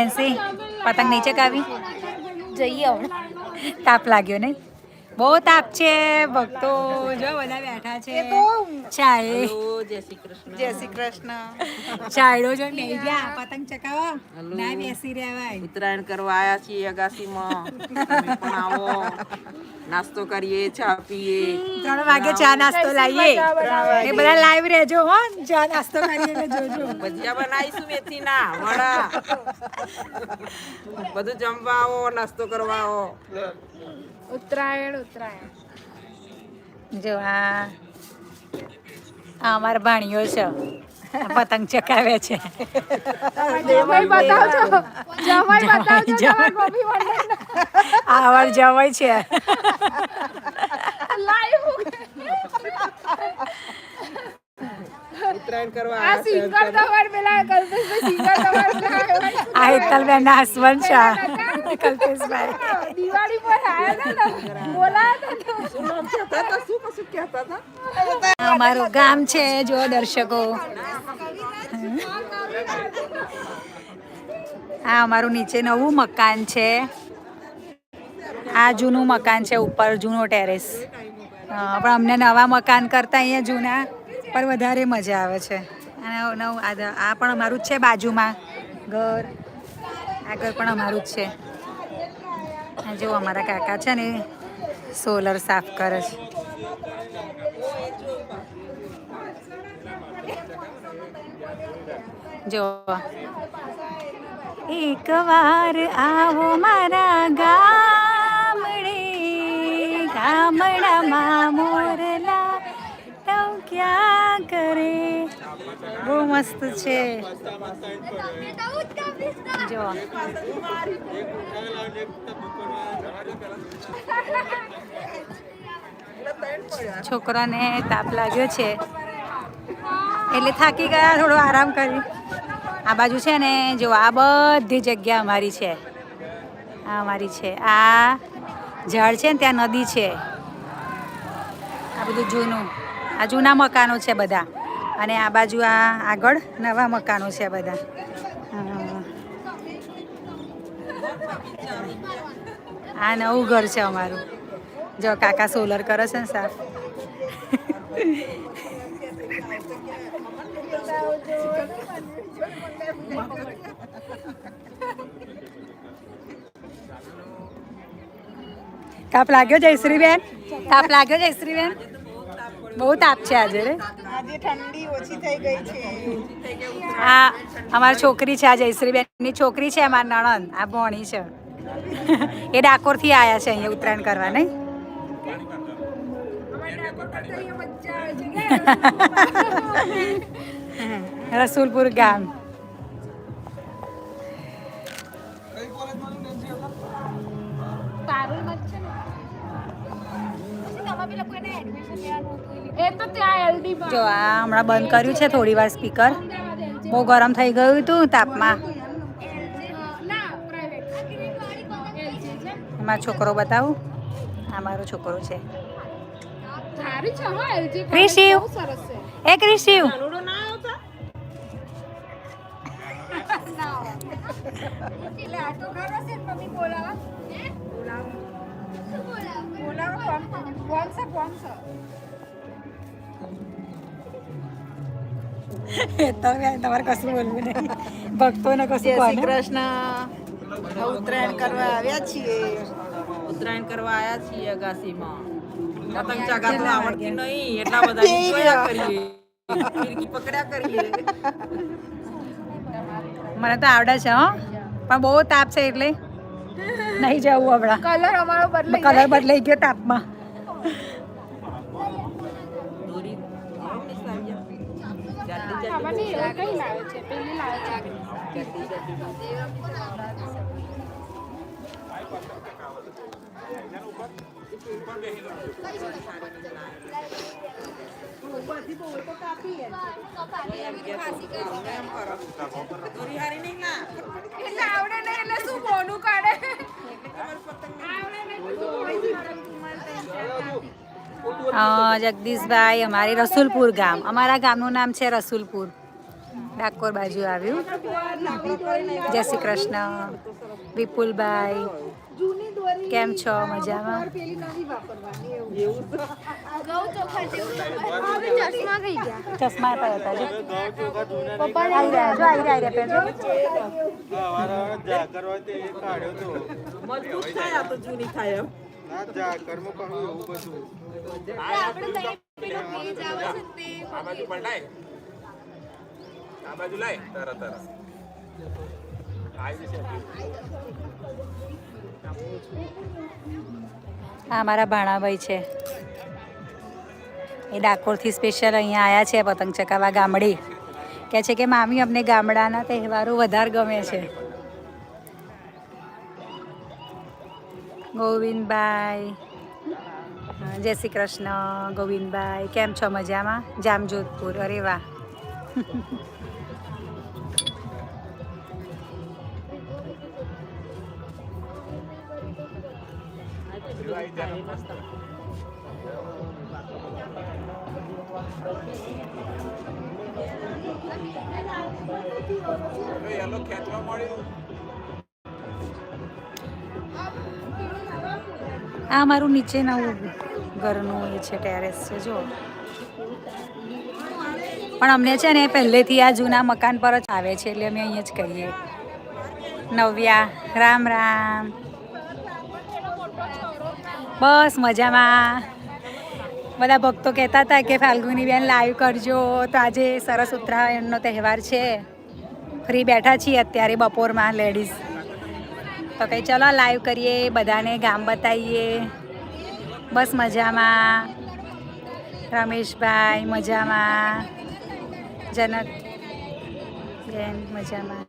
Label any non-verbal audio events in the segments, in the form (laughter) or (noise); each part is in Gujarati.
એન્સી પતંગ નીચે કાવી. જઈએ તાપ લાગ્યો નહીં? બહુ તાપ છે ભક્તો જો બધા બેઠા છે. ચાય. જય શ્રી કૃષ્ણ. જય શ્રી કૃષ્ણ. ચાયડો જો બેસી ગયા પતંગ ચકાવા ના બેસી રહેવાય. ઉત્તરાયણ કરવા આયા છીએ અગાસીમાં. પણ આવો. નાસ્તો કરીએ ચા પીએ. ત્રણ વાગે ચા નાસ્તો લાવીએ એ બધા લાઈવ રહેજો હો ચા નાસ્તો કરીને જોજો. ભજીયા બનાવીશું મેથીના વડા. બધું જમવા આવો નાસ્તો કરવા આવો. ઉત્તરાયણ ઉત્તરાયણ. જો આ આ અમારા ભાણીઓ છે. પતંગ ચકાવે છે. જમાઈ બતાવજો. જમાઈ બતાવજો જમાઈ. તમારી મમ્મી મને આ અમાર જવાય છે. આ હેતલબેન ના હસબન્ડ છે. કલ્પેશભાઈ. અમારું ગામ છે જો દર્શકો. આ અમારું નીચે નવું મકાન છે. આ જૂનું મકાન છે ઉપર જૂનો ટેરેસ. પણ અમને નવા મકાન કરતા અહીંયા જૂના પર વધારે મજા આવે છે. અને નવું આ આ પણ અમારું જ છે બાજુમાં. ઘર. આ ઘર પણ અમારું જ છે. જો અમારા કાકા છે ને, સોલર સાફ કરે છે. જો એક વાર આવો મારા ગામડે, ગામડામાં મોરલા તો ક્યાં કરે. બહુ મસ્ત છે. જો. છોકરાને તાપ લાગ્યો છે. એટલે થાકી ગયા, થોડો આરામ કરી. આ બાજુ છે ને, જો, આ બધી જગ્યા અમારી છે. આ અમારી છે. આ ઝાડ છે ને, ત્યાં નદી છે. આ બધું જૂનું. આ જૂના મકાનો છે બધા. અને આ બાજુ આ આગળ નવા મકાનો છે બધા. આ નવું ઘર છે અમારું. જો કાકા સોલર કરે છે ને સાફ તાપ લાગ્યો જયશ્રીબેન? તાપ લાગ્યો જયશ્રીબેન? બહુ તાપ છે આજે રે. આજે ઠંડી ઓછી થઈ ગઈ છે. આ અમારી છોકરી છે આ જયશ્રીબેનની છોકરી છે અમારી નણંદ આ ભોણી છે. એ ડાકોરથી આવ્યા છે અહીંયા ઉત્તરાયણ કરવા નહીં? (laughs) રસુલપુર ગામ. એ તો એડમિશન એલડી જો આ હમણાં બંધ કર્યું છે થોડી વાર સ્પીકર. બહુ ગરમ થઈ ગયું હતું તાપમાં. એમાં છોકરો બતાવું. આ મારો છોકરો છે. ક્રિશિવ. છે એ ક્રિશિવ એટલે આ તો ખરો છે ને મમ્મી બોલાવા. હે? બોલાવો. તમે તમારે કશું બોલવું નહીં. ભક્તોને કશું શ્રી કૃષ્ણ. ઉત્તરાયણ કરવા આવ્યા છીએ. ઉત્તરાયણ કરવા આવ્યા છીએ અગાસીમાં. પતંગ આવડતી નહીં એટલા બધા જોયા કરીએ. પકડ્યા કરીએ. મને તો આવડે છે હો. પણ બહુ તાપ છે એટલે. નહીં જવું હમણાં કલર અમારો બદલાઈ કલર બદલાઈ ગયો તાપમાં. ખબર કઈ લાવે છે પેલી લાવે છે ના એટલે આવડે એટલે શું બોનું કાઢે? આવડે અ, જગદીશભાઈ અમારે રસુલપુર ગામ. અમારા ગામનું નામ છે રસુલપુર. ડાકોર બાજુ આવ્યું. જય શ્રી કૃષ્ણ. વિપુલભાઈ કેમ છો? મજામાં? ચશ્મા પર હતા જો. આવી રહ્યા જો આવી રહ્યા પહેરજો મજબૂત થાય આ તો જૂની થાય એમ. આ બાજુ પણ લાય. આ બાજુ લાય. તારા તારા. આ મારા ભાણાભાઈ છે. એ ડાકોરથી સ્પેશિયલ અહીંયા આવ્યા છે પતંગ ચકાવવા ગામડે. કહે છે કે મામી અમને ગામડાના તહેવારો વધારે ગમે છે. ગોવિંદભાઈ. જય શ્રી કૃષ્ણ ગોવિંદભાઈ. કેમ છો મજામાં? જામજોધપુર. અરે વાહ. મળ્યું આ મારું નીચે નવું ઘરનું એ છે ટેરેસ છે, જો. પણ અમને છે ને પહેલેથી આ જૂના મકાન પર જ આવે છે, એટલે અમે અહીંયા જ કહીએ. નવ્યા, રામ રામ. બસ મજામાં. બધા ભક્તો કહેતા હતા કે ફાલ્ગુની બેન લાઈવ કરજો, તો આજે સરસ ઉત્તરાયણનો તહેવાર છે. ફ્રી બેઠા છીએ અત્યારે બપોરમાં લેડીઝ. તો કંઈ ચલો લાઈવ કરીએ, બધાને ગામ બતાવીએ. બસ મજામાં. રમેશભાઈ મજામાં. જનક બેન મજામાં.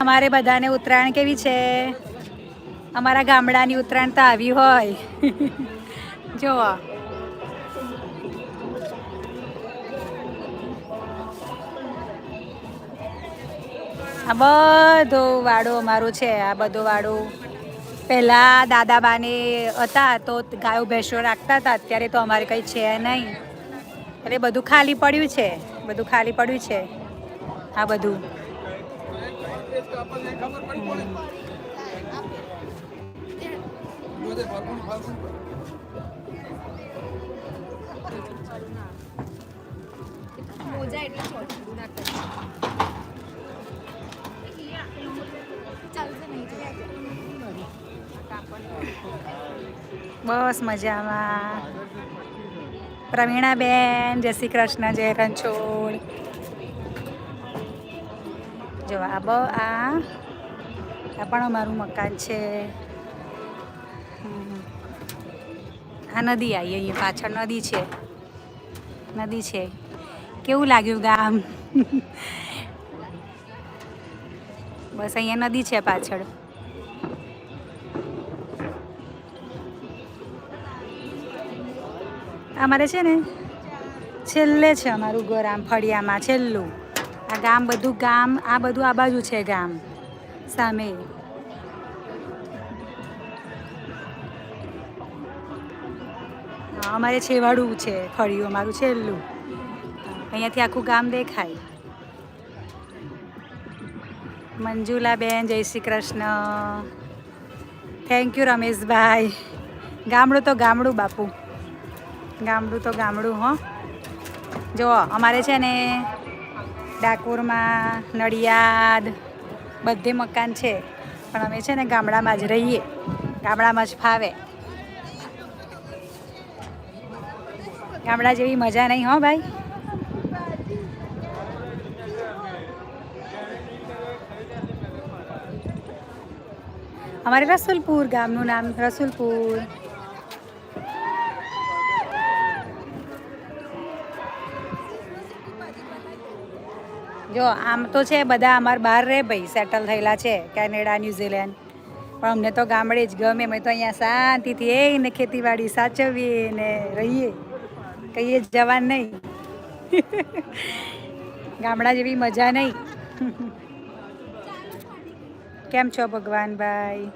અમારે બધાને ઉત્તરાયણ કેવી છે? અમારા ગામડાની ઉત્તરાયણ તો આવી હોય. (laughs) જુઓ આ બધો વાડો અમારો છે, આ બધો વાડો. પહેલાં દાદાબાને હતા તો ગાયો, ભેંસો રાખતા હતા, અત્યારે તો અમારે કંઈ છે નહીં. એટલે બધું ખાલી પડ્યું છે, બધું ખાલી પડ્યું છે, આ બધું. મોજા એટલે બસ મજામાં. પ્રવીણાબેન, જય શ્રી કૃષ્ણ, જય રણછોડ. જો આ બ, આ આ પણ અમારું મકાન છે. આ નદી આવી અહીંયા, પાછળ નદી છે. નદી છે. કેવું લાગ્યું ગામ? બસ અહીંયા નદી છે પાછળ. અમારે છે ને છેલ્લે છે અમારું ઘર આમ ફળિયામાં, છેલ્લું. આ ગામ બધું ગામ, આ બધું આ બાજુ છે ગામ. સામે. અમારે છેવાડું છે, ફળિયું અમારું છેલ્લું. અહીંયાથી આખું ગામ દેખાય. મંજુલાબેન, જય Shri Krishna. Thank you Rameshbhai. ગામડું તો ગામડું, બાપુ. ગામડું તો ગામડું, હો. જો અમારે છે ને ડાકોરમાં નડિયાદ બધે મકાન છે. પણ અમે છે ને ગામડામાં જ રહીએ. ગામડામાં જ ફાવે. ગામડા જેવી મજા નહીં, હો ભાઈ. અમારે રસુલપુર ગામનું નામ, રસુલપુર. જો, આમ તો છે, બધા અમાર બહાર રહે ભાઈ સેટલ થયેલા છે, કેનેડા, ન્યુઝીલેન્ડ. પણ અમને તો ગામડે જ ગમે, અમે તો અહીંયા શાંતિથી એ ને ખેતીવાડી સાચવીએ ને રહીએ. કહીએ જ જવાન નહીં. (laughs) ગામડા જેવી મજા નહીં. (laughs) કેમ છો ભગવાનભાઈ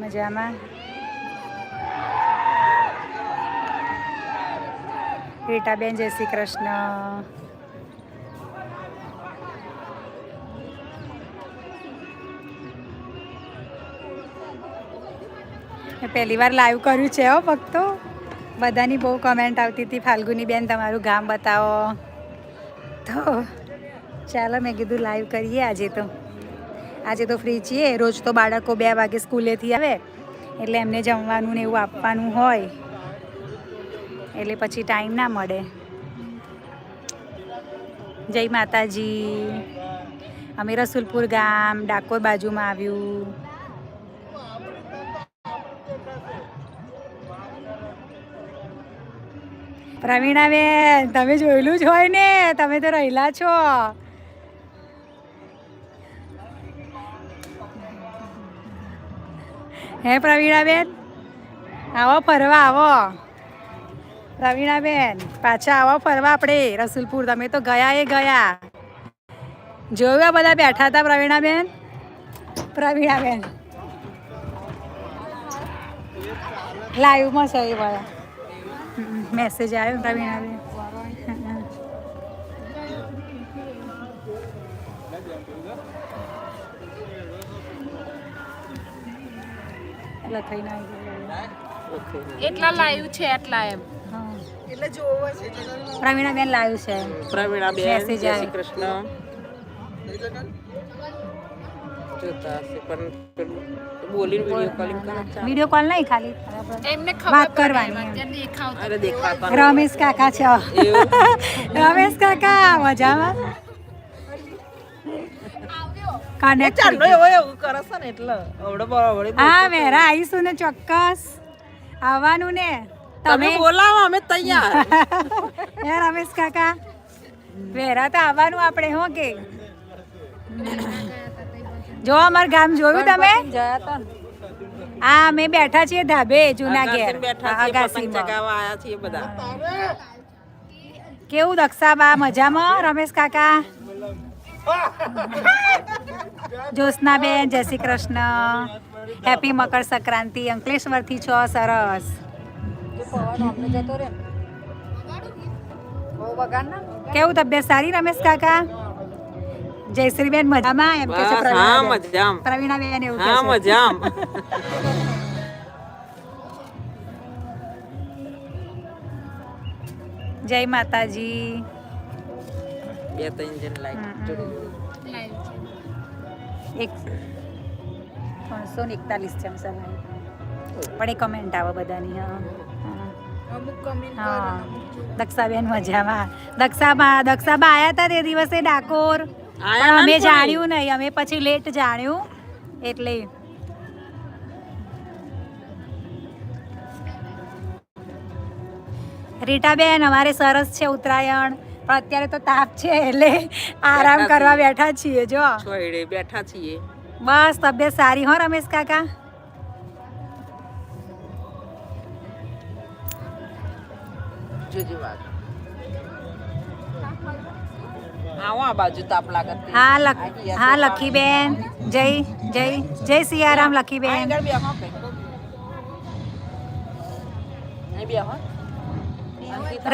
મજામાં? રીટાબેન, જય શ્રી કૃષ્ણ. મેં પહેલી વાર લાઈવ કર્યું છે હો ભક્તો. બધાની બહુ કમેન્ટ આવતી હતી ફાલ્ગુની બેન તમારું ગામ બતાવો. તો ચાલો મેં કીધું લાઈવ કરીએ આજે તો. આજે તો ફ્રી છીએ. રોજ તો બાળકો બે વાગે સ્કૂલેથી આવે, એટલે એમને જમવાનું ને એવું આપવાનું હોય, એટલે પછી ટાઈમ ના મળે. જય માતાજી. અમે રસુલપુર ગામ, ડાકોર બાજુમાં આવ્યું. પ્રવીણાબેન તમે જોયેલું જ હોય ને, તમે તો રહેલા છો. હે પ્રવીણાબેન? આવો ફરવા, આવો. પ્રવીણાબેન, પાછા આવો ફરવા આપણે, રસુલપુર. તમે તો ગયા એ ગયા. જોયું બધા બેઠા હતા પ્રવીણાબેન? પ્રવીણાબેન. લાઈવમાં છે એ બધા. મેસેજ આવ્યો પ્રવીણાબેન લખાઈને આવી એટલા લાઈવ છે એટલા એમ હા. પ્રવીણાબેન લાવ્યું છે પ્રવીણાબેન જય. શ્રી કૃષ્ણ જોતા હશે પણ બોલીને વીડિયો કોલિંગ કરે વીડિયો કોલ નહીં ખાલી. એમને ખબર કરવાની એમ. પડે દેખાવ અરે દેખાતા રમેશ કાકા છે. (laughs) રમેશ કાકા મજામાં? કનેક્ટ ચાંદો એવું કરે ને એટલે અવડો બરાબર હા વેરા આવીશું ને ચોક્કસ. આવવાનું ને તમે તમે બોલાવો અમે તૈયાર. (laughs) હે રમેશ કાકા? વેરા તો આવવાનું આપણે હો કે? જો અમાર ગામ જોયું તમે? હા અમે બેઠા છીએ ધાબે જૂના ઘેર કેવું દક્ષાબા મજામાં? રમેશ કાકા? જ્યોત્સનાબેન જય શ્રી કૃષ્ણ. હેપી મકર સંક્રાંતિ. અંકલેશ્વરથી છો સરસ. કેવું તબિયત? સારી રમેશ કાકા? જયશ્રીબેન મજામાં? એમ કે છે પ્રવીણાબેન. પ્રવીણાબેન એવું હા છે. મજામ. જય માતાજી. બે ત્રણ જણ લાઈક જોડી એક ત્રણસો ને એકતાલીસ છે સવારે. પણ એ કમેન્ટ આવે બધાની હા. દક્ષાબેન મજામાં. દક્ષાબા દક્ષાબા આયા હતા તે દિવસે ડાકોર? પણ અમે જાણ્યું નહીં. અમે પછી લેટ જાણ્યું. એટલે રીટાબેન અમારે સરસ છે ઉત્તરાયણ. પણ અત્યારે તો તાપ છે એટલે આરામ કરવા બેઠા છીએ જો. બેઠા છીએ. બસ તબિયત સારી હો રમેશ કાકા? જોજો વાત. હા લખ હા લખીબેન. જય જય જય સિયારામ લખીબેન.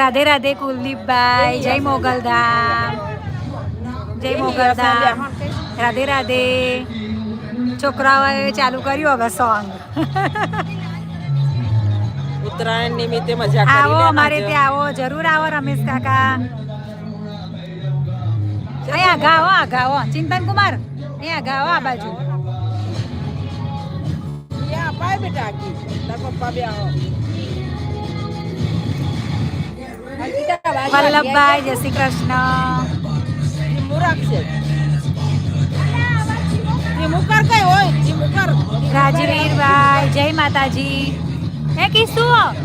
રાધે રાધે કુલદીપભાઈ. જય મોગલધામ જય મોગલધામ રાધે રાધે. છોકરાઓએ ચાલુ કર્યું હવે સોંગ ઉત્તરાયણ નિમિત્તે મજા આવો અમારે ત્યાં આવો જરૂર આવો રમેશ કાકા. અહીંયા ગાવો આ ગાવો ચિંતન કુમાર અહીંયા ગાવો આ બાજુ યા, પાય બેટા આકી. તાર પપ્પા બેહો. વલ્લભભાઈ જય શ્રી કૃષ્ણ ધીમું રાખશે ધીમું કર કઈ હોય ધીમું કર રાજવીરભાઈ જય માતાજી હે કીશું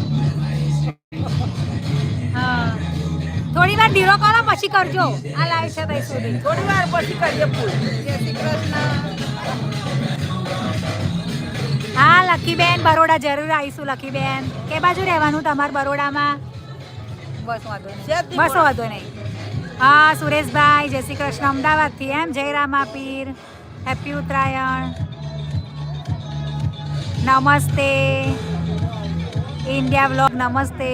થોડી વાર ધીરો કરો પછી કરજો. આ લાઈવ છે ભાઈ સુધી થોડી વાર પછી કરજો ફૂલ. હા લખીબેન બરોડા જરૂર આવીશું લખીબેન કે બાજુ રહેવાનું તમારે બરોડામાં? બસ વાંધો નહીં. બસ વાંધો નહીં. હા સુરેશભાઈ જય શ્રી કૃષ્ણ અમદાવાદથી એમ. જય રામાપીર હેપી ઉત્તરાયણ. નમસ્તે. ઇન્ડિયા બ્લોગ નમસ્તે.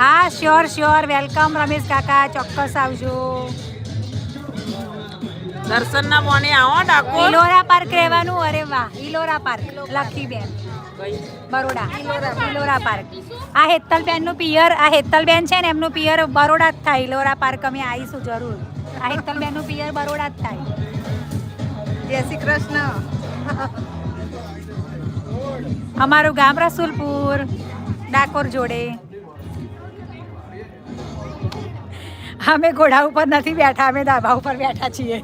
હા શ્યોર શ્યોર વેલકમ રમેશ કાકા. ચોક્કસ આવજો. દર્શન ના મોને આવો ડાકો ઇલોરા પાર્ક રહેવાનું અરે વાહ. ઇલોરા પાર્ક લખી બેન? બરોડા. ઇલોરા પાર્ક. આ હેતલબેનનું પિયર આ હેતલબેન છે ને એમનું પિયર બરોડા જ થાય. ઇલોરા પાર્ક અમે આવીશું જરૂર. આ હેતલબેનનું પિયર બરોડા જ થાય. જય શ્રી કૃષ્ણ. અમારું ગામ રસુલપુર ડાકોર જોડે. અમે ઘોડા ઉપર નથી બેઠા અમે ધાબા ઉપર બેઠા છીએ.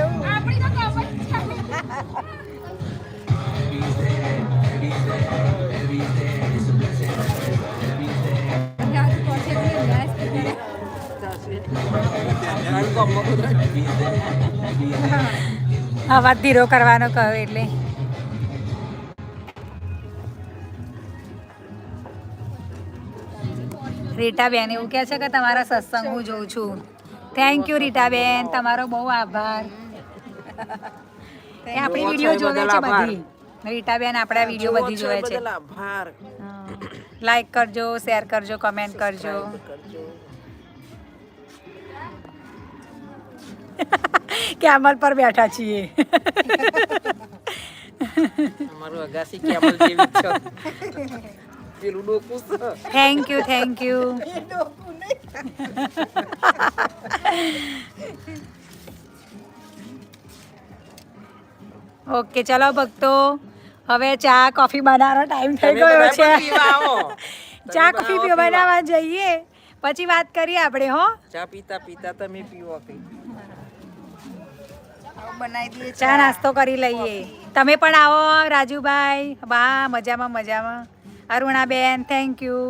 એવું અવાજ ધીરો કરવાનો કહો એટલે. રીટાબેન એવું કહે છે કે તમારા સત્સંગ હું જોઉં છું. Thank you Ritaben. તમારો બહુ આભાર. આપણી વીડિયો જોવે છે બધી. રીટાબેન આપણા વીડિયો બધી જોવે છે. લાઈક કરજો શેર કરજો કમેન્ટ કરજો. કેમલ પર બેઠા છીએ. અમારું અગાસી કેમલ જેવી છે. પેલું ડોકું છે. Thank you thank you okay ચલો ભક્તો હવે ચા કોફી બનાવવાનો ટાઈમ થઈ ગયો છે. ચા કોફી પીવા. બનાવવા જઈએ. પછી વાત કરીએ આપણે હો. ચા પીતા પીતા તમે પીવો કઈ. બનાવી દઈએ ચા નાસ્તો કરી લઈએ. તમે પણ આવો રાજુભાઈ. વાહ મજામાં મજામાં. અરુણાબેન થેન્ક યુ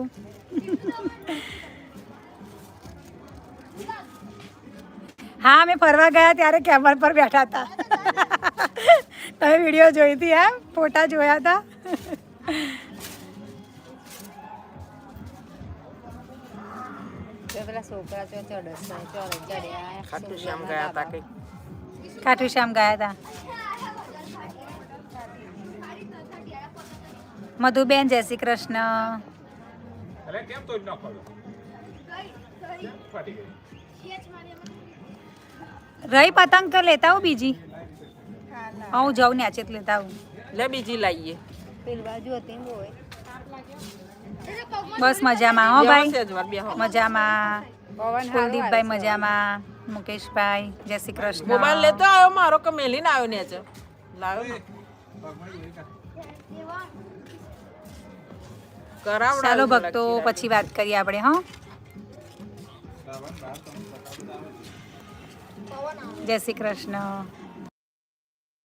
હા અમે ફરવા ગયા ત્યારે કેમર પર બેઠા હતા. તમે વીડિયો જોઈ હતી હા? ફોટા જોયા હતા. પેલા છોકરા ચડ્યા ખાટુ શ્યામ ગયા હતા કઈ ખાટુ શ્યામ ગયા હતા. મધુબેન જય શ્રી કૃષ્ણ. રહી પતંગ તો લેતા આવું બીજી? હું જાઉં ને જ લેતા આવું. લે બીજી લાવીએ બસ મજામાં હો ભાઈ. મજામાં. કુલદીપભાઈ મજામાં. મુકેશભાઈ જય શ્રી કૃષ્ણ. મોબાઈલ લેતો આવ્યો મારો કે મેલીને આવ્યો ને છે લાવ્યો ને. કરાવડાવ્યું ચાલો ભક્તો પછી વાત કરીએ આપણે હા. જય શ્રી કૃષ્ણ.